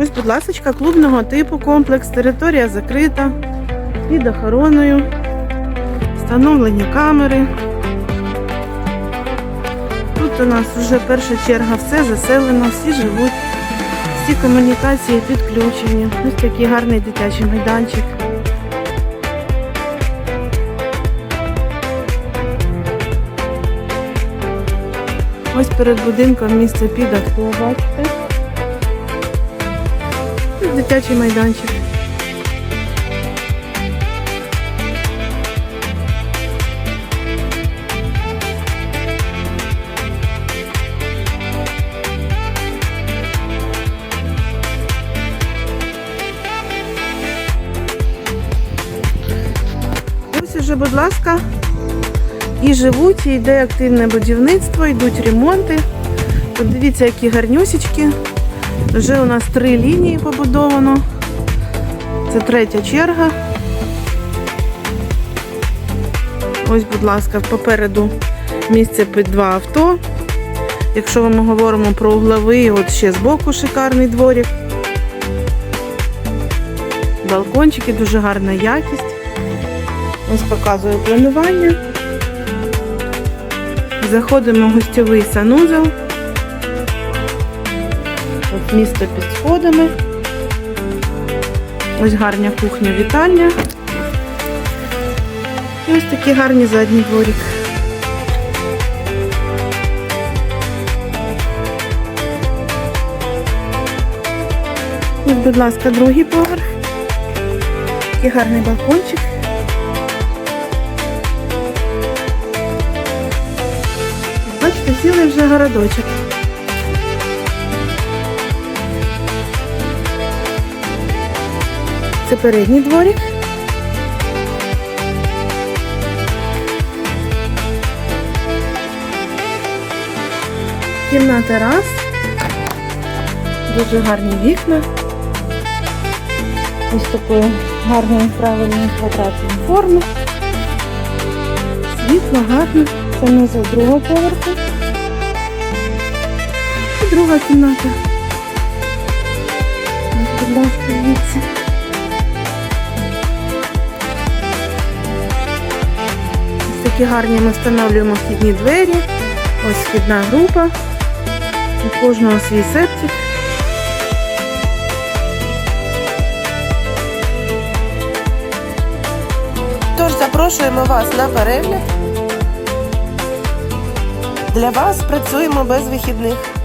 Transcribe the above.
Ось, будь ласка, клубного типу комплекс, територія закрита, під охороною, встановлені камери. Тут у нас вже перша черга, все заселено, всі живуть, всі комунікації підключені. Ось такий гарний дитячий майданчик. Ось перед будинком місце під бачите? Дитячий майданчик. Ось уже, будь ласка, і живуть, і йде активне будівництво, йдуть ремонти. Тут дивіться, які гарнюсічки. Вже у нас три лінії побудовано. Це третя черга. Ось, будь ласка, попереду місце під два авто. Якщо ми говоримо про угловий, от ще збоку шикарний дворик. Балкончики, дуже гарна якість. Ось показую планування. Заходимо в гостьовий санузел. От місто під сходами. Ось гарня кухня вітальня. І ось такий гарний задній дворик. Ось, будь ласка, другий поверх. Такий гарний балкончик. Бачите, цілий вже городочок. Це передній дворик. Кімната раз. Дуже гарні вікна. Ось такої гарної правильної квадратної форми. Світло гарне. Це низу другого поверху. І друга кімната. Будь ласка, дивіться. Такі гарні ми встановлюємо вхідні двері. Ось вхідна група. У кожного свій септик. Тож запрошуємо вас на перегляд. Для вас працюємо без вихідних.